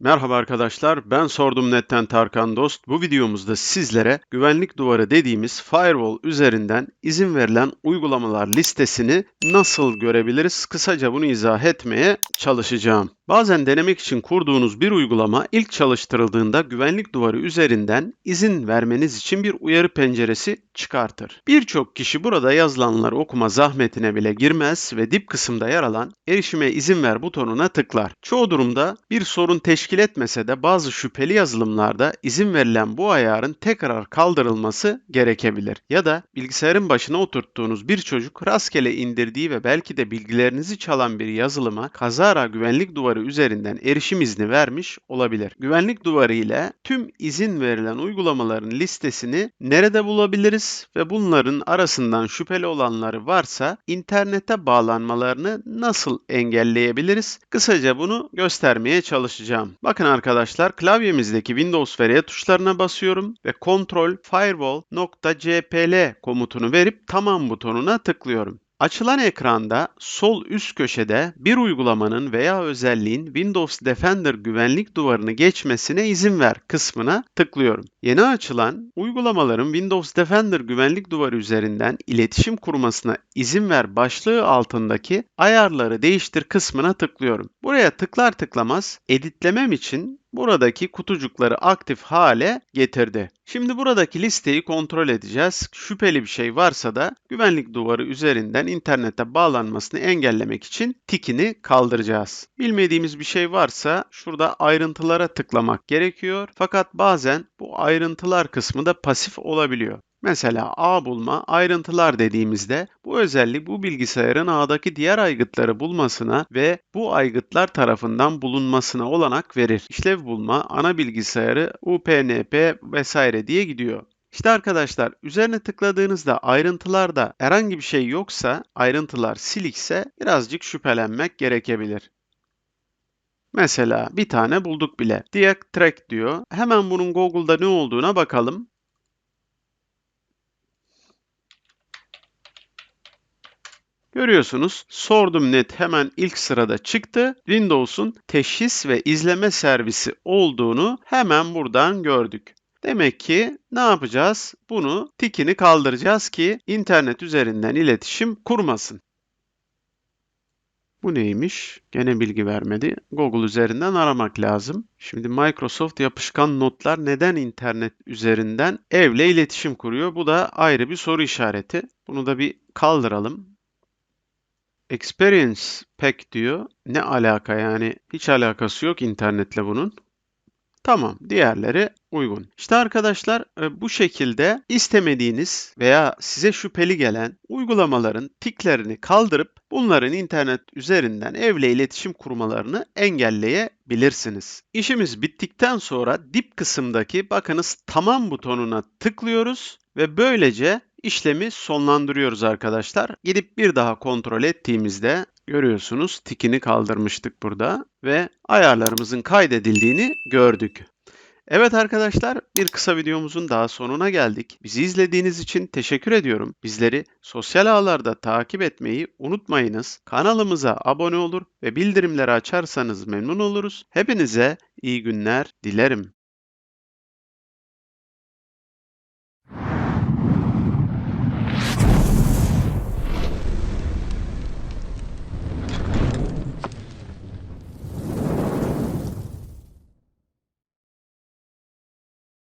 Merhaba arkadaşlar, ben Sordum Net'ten Tarkan Dost. Bu videomuzda sizlere güvenlik duvarı dediğimiz firewall üzerinden izin verilen uygulamalar listesini nasıl görebiliriz? Kısaca bunu izah etmeye çalışacağım. Bazen denemek için kurduğunuz bir uygulama ilk çalıştırıldığında güvenlik duvarı üzerinden izin vermeniz için bir uyarı penceresi çıkartır. Birçok kişi burada yazılanları okuma zahmetine bile girmez ve dip kısımda yer alan erişime izin ver butonuna tıklar. Çoğu durumda bir sorun teşkil etmese de bazı şüpheli yazılımlarda izin verilen bu ayarın tekrar kaldırılması gerekebilir. Ya da bilgisayarın başına oturttuğunuz bir çocuk rastgele indirdiği ve belki de bilgilerinizi çalan bir yazılıma kazara güvenlik duvarı üzerinden erişim izni vermiş olabilir. Güvenlik duvarı ile tüm izin verilen uygulamaların listesini nerede bulabiliriz ve bunların arasından şüpheli olanları varsa internete bağlanmalarını nasıl engelleyebiliriz? Kısaca bunu göstermeye çalışacağım. Bakın arkadaşlar klavyemizdeki Windows R tuşlarına basıyorum ve Ctrl Firewall.cpl komutunu verip tamam butonuna tıklıyorum. Açılan ekranda sol üst köşede bir uygulamanın veya özelliğin Windows Defender güvenlik duvarını geçmesine izin ver kısmına tıklıyorum. Yeni açılan uygulamaların Windows Defender güvenlik duvarı üzerinden iletişim kurmasına izin ver başlığı altındaki ayarları değiştir kısmına tıklıyorum. Buraya tıklar tıklamaz editlemem için buradaki kutucukları aktif hale getirdi. Şimdi buradaki listeyi kontrol edeceğiz. Şüpheli bir şey varsa da güvenlik duvarı üzerinden internete bağlanmasını engellemek için tikini kaldıracağız. Bilmediğimiz bir şey varsa şurada ayrıntılara tıklamak gerekiyor. Fakat bazen bu ayrıntılar kısmı da pasif olabiliyor. Mesela ağ bulma, ayrıntılar dediğimizde bu özellik bu bilgisayarın ağdaki diğer aygıtları bulmasına ve bu aygıtlar tarafından bulunmasına olanak verir. İşlev bulma, ana bilgisayarı, UPnP vesaire diye gidiyor. İşte arkadaşlar üzerine tıkladığınızda ayrıntılarda herhangi bir şey yoksa, ayrıntılar silikse birazcık şüphelenmek gerekebilir. Mesela bir tane bulduk bile. Diag Track diyor. Hemen bunun Google'da ne olduğuna bakalım. Görüyorsunuz sordum net hemen ilk sırada çıktı. Windows'un teşhis ve izleme servisi olduğunu hemen buradan gördük. Demek ki ne yapacağız? Bunu tikini kaldıracağız ki internet üzerinden iletişim kurmasın. Bu neymiş? Gene bilgi vermedi. Google üzerinden aramak lazım. Şimdi Microsoft yapışkan notlar neden internet üzerinden evle iletişim kuruyor? Bu da ayrı bir soru işareti. Bunu da bir kaldıralım. Experience Pack diyor. Ne alaka yani? Hiç alakası yok internetle bunun. Tamam, diğerleri uygun. İşte arkadaşlar e, bu şekilde istemediğiniz veya size şüpheli gelen uygulamaların tiklerini kaldırıp bunların internet üzerinden evle iletişim kurmalarını engelleyebilirsiniz. İşimiz bittikten sonra dip kısımdaki bakınız tamam butonuna tıklıyoruz ve böylece işlemi sonlandırıyoruz arkadaşlar. Gidip bir daha kontrol ettiğimizde görüyorsunuz tikini kaldırmıştık burada ve ayarlarımızın kaydedildiğini gördük. Evet arkadaşlar bir kısa videomuzun daha sonuna geldik. Bizi izlediğiniz için teşekkür ediyorum. Bizleri sosyal ağlarda takip etmeyi unutmayınız. Kanalımıza abone olur ve bildirimleri açarsanız memnun oluruz. Hepinize iyi günler dilerim.